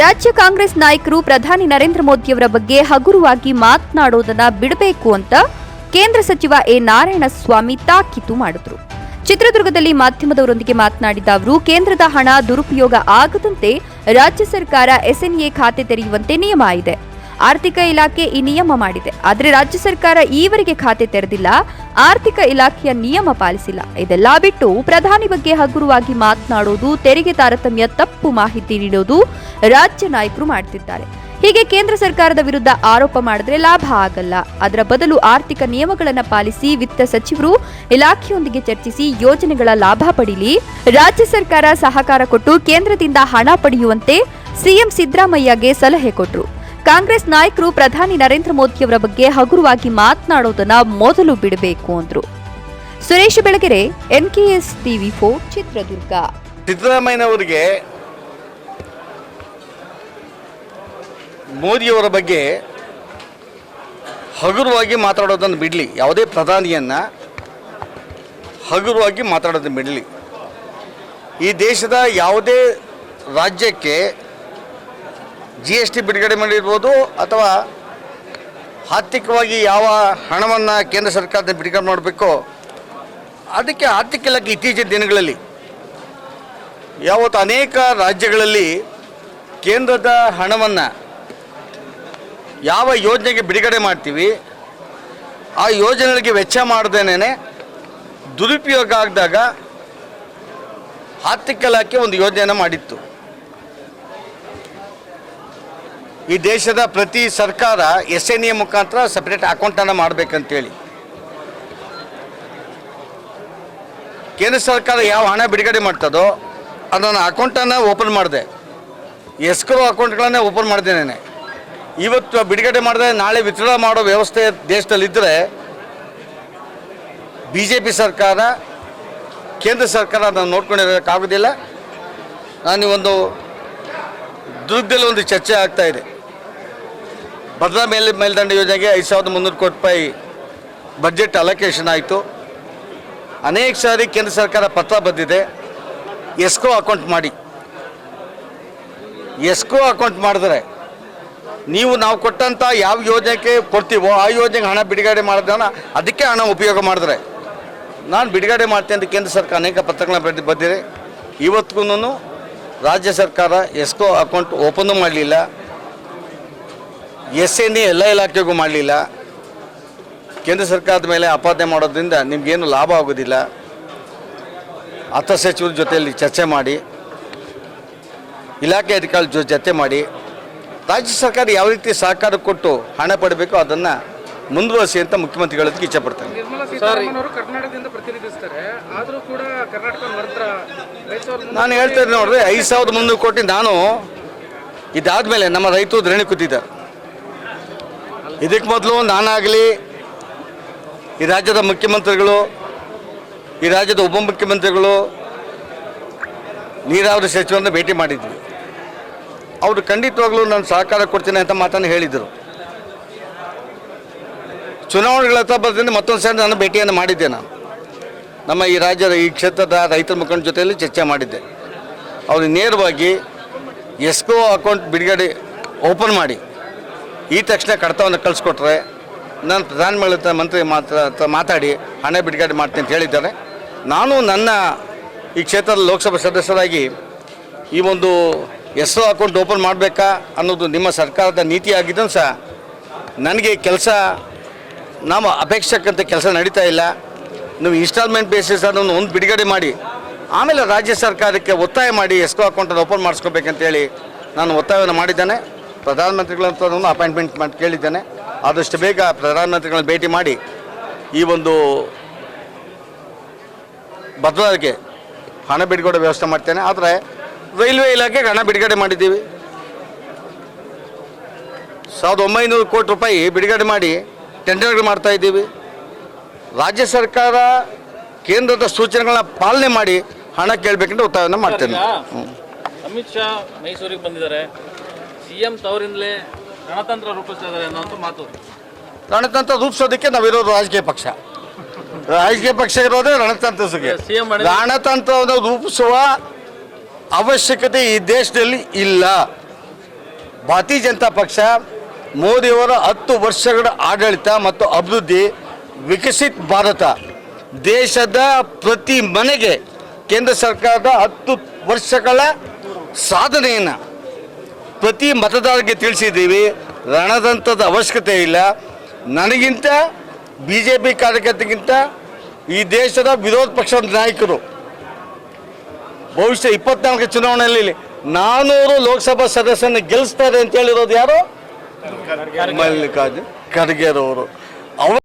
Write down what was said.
ರಾಜ್ಯ ಕಾಂಗ್ರೆಸ್ ನಾಯಕರು ಪ್ರಧಾನಿ ನರೇಂದ್ರ ಮೋದಿಯವರ ಬಗ್ಗೆ ಹಗುರವಾಗಿ ಮಾತನಾಡೋದನ್ನ ಬಿಡಬೇಕು ಅಂತ ಕೇಂದ್ರ ಸಚಿವ ಎ ನಾರಾಯಣಸ್ವಾಮಿ ತಾಕೀತು ಮಾಡಿದ್ರು. ಚಿತ್ರದುರ್ಗದಲ್ಲಿ ಮಾಧ್ಯಮದವರೊಂದಿಗೆ ಮಾತನಾಡಿದ ಅವರು, ಕೇಂದ್ರದ ಹಣ ದುರುಪಯೋಗ ಆಗದಂತೆ ರಾಜ್ಯ ಸರ್ಕಾರ ಎಸ್ಎನ್ಎ ಖಾತೆ ತೆರೆಯುವಂತೆ ನಿಯಮ ಇದೆ. ಆರ್ಥಿಕ ಇಲಾಖೆ ಈ ನಿಯಮ ಮಾಡಿದೆ. ಆದರೆ ರಾಜ್ಯ ಸರ್ಕಾರ ಈವರೆಗೆ ಖಾತೆ ತೆರೆದಿಲ್ಲ. ಆರ್ಥಿಕ ಇಲಾಖೆಯ ನಿಯಮ ಪಾಲಿಸಿಲ್ಲ. ಇದೆಲ್ಲ ಬಿಟ್ಟು ಪ್ರಧಾನಿ ಬಗ್ಗೆ ಹಗುರವಾಗಿ ಮಾತನಾಡೋದು, ತೆರಿಗೆ ತಾರತಮ್ಯ ತಪ್ಪು ಮಾಹಿತಿ ನೀಡೋದು ರಾಜ್ಯ ನಾಯಕರು ಮಾಡ್ತಿದ್ದಾರೆ. ಹೀಗೆ ಕೇಂದ್ರ ಸರ್ಕಾರದ ವಿರುದ್ಧ ಆರೋಪ ಮಾಡಿದ್ರೆ ಲಾಭ ಆಗಲ್ಲ. ಅದರ ಬದಲು ಆರ್ಥಿಕ ನಿಯಮಗಳನ್ನು ಪಾಲಿಸಿ ವಿತ್ತ ಸಚಿವರು ಇಲಾಖೆಯೊಂದಿಗೆ ಚರ್ಚಿಸಿ ಯೋಜನೆಗಳ ಲಾಭ ಪಡೀಲಿ. ರಾಜ್ಯ ಸರ್ಕಾರ ಸಹಕಾರ ಕೊಟ್ಟು ಕೇಂದ್ರದಿಂದ ಹಣ ಪಡೆಯುವಂತೆ ಸಿಎಂ ಸಿದ್ದರಾಮಯ್ಯಗೆ ಸಲಹೆ ಕೊಟ್ಟರು ಕಾಂಗ್ರೆಸ್ ನಾಯಕರು ಪ್ರಧಾನಿ ನರೇಂದ್ರ ಮೋದಿಯವರ ಬಗ್ಗೆ ಹಗುರವಾಗಿ ಮಾತನಾಡೋದನ್ನ ಮೊದಲು ಬಿಡಬೇಕು ಅಂದ್ರು. Suresh Belagere, NKS TV four, Chitradurga. ಸಿದ್ದರಾಮಯ್ಯನವರಿಗೆ ಮೋದಿಯವರ ಬಗ್ಗೆ ಹಗುರವಾಗಿ ಮಾತಾಡೋದನ್ನು ಬಿಡಲಿ. ಯಾವುದೇ ಪ್ರಧಾನಿಯನ್ನ ಹಗುರವಾಗಿ ಮಾತಾಡೋದನ್ನು ಬಿಡಲಿ. ಈ ದೇಶದ ಯಾವುದೇ ರಾಜ್ಯಕ್ಕೆ ಜಿ ಎಸ್ ಟಿ ಬಿಡುಗಡೆ ಮಾಡಿರ್ಬೋದು ಅಥವಾ ಆರ್ಥಿಕವಾಗಿ ಯಾವ ಹಣವನ್ನು ಕೇಂದ್ರ ಸರ್ಕಾರದಿಂದ ಬಿಡುಗಡೆ ಮಾಡಬೇಕೋ ಅದಕ್ಕೆ ಆರ್ಥಿಕ ಇಲಾಖೆ ಇತ್ತೀಚಿನ ದಿನಗಳಲ್ಲಿ ಯಾವತ್ತು ಅನೇಕ ರಾಜ್ಯಗಳಲ್ಲಿ ಕೇಂದ್ರದ ಹಣವನ್ನು ಯಾವ ಯೋಜನೆಗೆ ಬಿಡುಗಡೆ ಮಾಡ್ತೀವಿ, ಆ ಯೋಜನೆಗಳಿಗೆ ವೆಚ್ಚ ಮಾಡ್ದೇನೆ ದುರುಪಯೋಗ ಆಗಿದಾಗ ಆರ್ಥಿಕ ಇಲಾಖೆ ಒಂದು ಯೋಜನೆಯನ್ನು ಮಾಡಿತ್ತು. ಈ ದೇಶದ ಪ್ರತಿ ಸರ್ಕಾರ ಎಸ್ ಎನ್ ಎ ಮುಖಾಂತರ ಸಪ್ರೇಟ್ ಅಕೌಂಟನ್ನು ಮಾಡಬೇಕಂತೇಳಿ. ಕೇಂದ್ರ ಸರ್ಕಾರ ಯಾವ ಹಣ ಬಿಡುಗಡೆ ಮಾಡ್ತದೋ ಅದನ್ನು ಅಕೌಂಟನ್ನು ಓಪನ್ ಮಾಡಿದೆ. ಎಸ್ಕ್ರೋ ಅಕೌಂಟ್ಗಳನ್ನೇ ಓಪನ್ ಮಾಡಿದ್ದೇನೆ ಇವತ್ತು ಬಿಡುಗಡೆ ಮಾಡಿದೆ, ನಾಳೆ ವಿತ್ಡ್ರಾ ಮಾಡೋ ವ್ಯವಸ್ಥೆ ದೇಶದಲ್ಲಿದ್ದರೆ ಬಿ ಜೆ ಪಿ ಸರ್ಕಾರ, ಕೇಂದ್ರ ಸರ್ಕಾರ ಅದನ್ನು ನೋಡ್ಕೊಂಡಿರೋಕ್ಕಾಗೋದಿಲ್ಲ ನಾನು ಒಂದು ದುರ್ಗದಲ್ಲಿ ಒಂದು ಚರ್ಚೆ ಆಗ್ತಾ ಇದೆ. ಭದ್ರಾ ಮೇಲ್ ಮೇಲ್ದಂಡ ಯೋಜನೆಗೆ ಐದು ಸಾವಿರದ ಮುನ್ನೂರು ಕೋಟಿ ರೂಪಾಯಿ ಬಜೆಟ್ ಅಲೋಕೇಶನ್ ಆಯಿತು. ಅನೇಕ ಸಾರಿ ಕೇಂದ್ರ ಸರ್ಕಾರ ಪತ್ರ ಬಂದಿದೆ ಎಸ್ಕೋ ಅಕೌಂಟ್ ಮಾಡಿ. ಎಸ್ಕೋ ಅಕೌಂಟ್ ಮಾಡಿದ್ರೆ ನೀವು ನಾವು ಕೊಟ್ಟಂಥ ಯಾವ ಯೋಜನೆಗೆ ಕೊಡ್ತೀವೋ ಆ ಯೋಜನೆಗೆ ಹಣ ಬಿಡುಗಡೆ ಮಾಡಿದ್ರೆ ಅದಕ್ಕೆ ಹಣ ಉಪಯೋಗ ಮಾಡಿದ್ರೆ. ನಾನು ಬಿಡುಗಡೆ ಮಾಡ್ತೀನಿ ಅಂತ ಕೇಂದ್ರ ಸರ್ಕಾರ ಅನೇಕ ಪತ್ರಗಳನ್ನ ಬರೆದು ಬಂದಿದೆ ಇವತ್ತಿಗೂ ರಾಜ್ಯ ಸರ್ಕಾರ ಎಸ್ಕೋ ಅಕೌಂಟ್ ಓಪನ್ ಮಾಡಲಿಲ್ಲ. ಎಸ್ ಎನ್ ಎ ಎಲ್ಲ ಇಲಾಖೆಗೂ ಮಾಡಲಿಲ್ಲ. ಕೇಂದ್ರ ಸರ್ಕಾರದ ಮೇಲೆ ಆಪಾದನೆ ಮಾಡೋದ್ರಿಂದ ನಿಮಗೇನು ಲಾಭ ಆಗೋದಿಲ್ಲ. ಅರ್ಥ ಸಚಿವರ ಜೊತೆಯಲ್ಲಿ ಚರ್ಚೆ ಮಾಡಿ ಇಲಾಖೆ ಅಧಿಕಾರಿ ಜೊ ಜೊತೆ ಮಾಡಿ ರಾಜ್ಯ ಸರ್ಕಾರ ಯಾವ ರೀತಿ ಸಹಕಾರ ಕೊಟ್ಟು ಹಣ ಪಡಬೇಕು ಅದನ್ನು ಮುಂದುವರಿಸಿ ಅಂತ ಮುಖ್ಯಮಂತ್ರಿ ಹೇಳೋದಕ್ಕೆ ನಿರ್ಮಲಾ ಸೀತಾರಾಮನ್ ಅವರು ಕರ್ನಾಟಕದಿಂದ ಪ್ರತಿನಿಧಿಸ್ತಾರೆ. ಆದರೂ ಕೂಡ ಕರ್ನಾಟಕ ಮಾತ್ರ ನಾನು ಹೇಳ್ತಾ ಇದ್ದೀನಿ ನೋಡ್ರಿ ಐದು ಸಾವಿರದ ಮುನ್ನೂರು ಕೋಟಿ ನಾನು ಇದಾದ ಮೇಲೆ ನಮ್ಮ ರೈತರು ಧರಣಿ ಕೂತಿದ್ದಾರೆ. ಇದಕ್ಕೆ ಮೊದಲು ನಾನಾಗಲಿ ಈ ರಾಜ್ಯದ ಮುಖ್ಯಮಂತ್ರಿಗಳು, ಈ ರಾಜ್ಯದ ಉಪಮುಖ್ಯಮಂತ್ರಿಗಳು ನೀರಾವರಿ ಸಚಿವರನ್ನ ಭೇಟಿ ಮಾಡಿದ್ವಿ. ಅವರು ಖಂಡಿತವಾಗ್ಲೂ ನಾನು ಸಹಕಾರ ಕೊಡ್ತೀನಿ ಅಂತ ಮಾತನ್ನು ಹೇಳಿದರು. ಚುನಾವಣೆಗಳ ಹತ್ರ ಬರೋದ್ರಿಂದ ಮತ್ತೊಂದು ಸಾರಿ ನಾನು ಭೇಟಿಯನ್ನು ಮಾಡಿದ್ದೆ ನಾನು. ನಮ್ಮ ಈ ರಾಜ್ಯದ ಈ ಕ್ಷೇತ್ರದ ರೈತರ ಮುಖಂಡ ಜೊತೆಯಲ್ಲಿ ಚರ್ಚೆ ಮಾಡಿದ್ದೆ. ಅವರು ನೇರವಾಗಿ ಎಸ್ಕೋ ಅಕೌಂಟ್ ಬಿಡುಗಡೆ ಓಪನ್ ಮಾಡಿ. ಈ ತಕ್ಷಣ ಕಡತವನ್ನು ಕಳಿಸ್ಕೊಟ್ರೆ ನಾನು ಪ್ರಧಾನಮಂತ್ರಿ ಮಂತ್ರಿ ಮಾತಾ ಮಾತಾಡಿ ಹಣ ಬಿಡುಗಡೆ ಮಾಡ್ತೀನಿ ಅಂತ ಹೇಳಿದ್ದಾರೆ. ನಾನು ನನ್ನ ಈ ಕ್ಷೇತ್ರದ ಲೋಕಸಭಾ ಸದಸ್ಯರಾಗಿ ಈ ಒಂದು ಎಸ್ ಅಕೌಂಟ್ ಓಪನ್ ಮಾಡಬೇಕಾ ಅನ್ನೋದು ನಿಮ್ಮ ಸರ್ಕಾರದ ನೀತಿ ಆಗಿದ್ದು ಸಹ ನನಗೆ ಕೆಲಸ ನಾವು ಅಪೇಕ್ಷಕ್ಕಂತ ಕೆಲಸ ನಡೀತಾ ಇಲ್ಲ. ನೀವು ಇನ್ಸ್ಟಾಲ್ಮೆಂಟ್ ಬೇಸಿಸ್ ಅದನ್ನು ಒಂದು ಬಿಡುಗಡೆ ಮಾಡಿ, ಆಮೇಲೆ ರಾಜ್ಯ ಸರ್ಕಾರಕ್ಕೆ ಒತ್ತಾಯ ಮಾಡಿ ಎಸ್ಕೋ ಅಕೌಂಟನ್ನು ಓಪನ್ ಮಾಡಿಸ್ಕೋಬೇಕಂತೇಳಿ ನಾನು ಒತ್ತಾಯವನ್ನು ಮಾಡಿದ್ದೇನೆ. ಪ್ರಧಾನಮಂತ್ರಿಗಳಂತ ಅಪಾಯಿಂಟ್ಮೆಂಟ್ ಮಾಡಿ ಕೇಳಿದ್ದೇನೆ. ಆದಷ್ಟು ಬೇಗ ಪ್ರಧಾನಮಂತ್ರಿಗಳನ್ನ ಭೇಟಿ ಮಾಡಿ ಈ ಒಂದು ಭದ್ರತೆಗೆ ಹಣ ಬಿಡುಗಡೆ ವ್ಯವಸ್ಥೆ ಮಾಡ್ತೇನೆ. ಆದರೆ ರೈಲ್ವೆ ಇಲಾಖೆಗೆ ಹಣ ಬಿಡುಗಡೆ ಮಾಡಿದ್ದೀವಿ. ಸಾವಿರದ ಒಂಬೈನೂರು ಕೋಟಿ ರೂಪಾಯಿ ಬಿಡುಗಡೆ ಮಾಡಿ ಟೆಂಡರ್ಗಳು ಮಾಡ್ತಾ ಇದ್ದೀವಿ. ರಾಜ್ಯ ಸರ್ಕಾರ ಕೇಂದ್ರದ ಸೂಚನೆಗಳನ್ನ ಪಾಲನೆ ಮಾಡಿ ಹಣ ಕೇಳಬೇಕಂತ ಒತ್ತಾಯವನ್ನು ಮಾಡ್ತೇನೆ. ಅಮಿತ್ ಶಾ, ಮೈಸೂರಿಗೆ ಬಂದಿದ್ದಾರೆ. ಸಿಎಂ ತವರಿಂದಲೇ ಗಣತಂತ್ರ ರೂಪಿಸ್ತಾ ಇದ್ದಾರೆ ಅನ್ನೋಂಥ ಮಾತು. ಗಣತಂತ್ರ ರೂಪಿಸೋದಕ್ಕೆ ನಾವಿರೋದು ರಾಜಕೀಯ ಪಕ್ಷ. ರಾಜಕೀಯ ಪಕ್ಷ ಇರೋದೇ ರಣತಂತ್ರ ಸಿಎಂ ಮಾಡಿದ- ರಣತಂತ್ರವನ್ನು ರೂಪಿಸುವ ಅವಶ್ಯಕತೆ ಈ ದೇಶದಲ್ಲಿ ಇಲ್ಲ. ಭಾರತೀಯ ಜನತಾ ಪಕ್ಷ ಮೋದಿಯವರ ಹತ್ತು ವರ್ಷಗಳ ಆಡಳಿತ ಮತ್ತು ಅಭಿವೃದ್ಧಿ ವಿಕಸಿತ್ ಭಾರತ ದೇಶದ ಪ್ರತಿ ಮನೆಗೆ ಕೇಂದ್ರ ಸರ್ಕಾರದ ಹತ್ತು ವರ್ಷಗಳ ಸಾಧನೆಯನ್ನು ಪ್ರತಿ ಮತದಾರರಿಗೆ ತಿಳಿಸಿದ್ದೀವಿ ರಣತಂತ್ರದ ಅವಶ್ಯಕತೆ ಇಲ್ಲ. ನನಗಿಂತ ಬಿ ಜೆ ಪಿ ಈ ದೇಶದ ವಿರೋಧ ಪಕ್ಷದ ನಾಯಕರು ಭವಿಷ್ಯ ಇಪ್ಪತ್ನಾಲ್ಕು ಚುನಾವಣೆಯಲ್ಲಿ ನಾನೂರು ಲೋಕಸಭಾ ಸದಸ್ಯನ ಗೆಲ್ಲಿಸ್ತಾರೆ ಅಂತ ಹೇಳಿರೋದು ಯಾರು? ಮಲ್ಲಿಕಾರ್ಜುನ್ ಖರ್ಗೆರವರು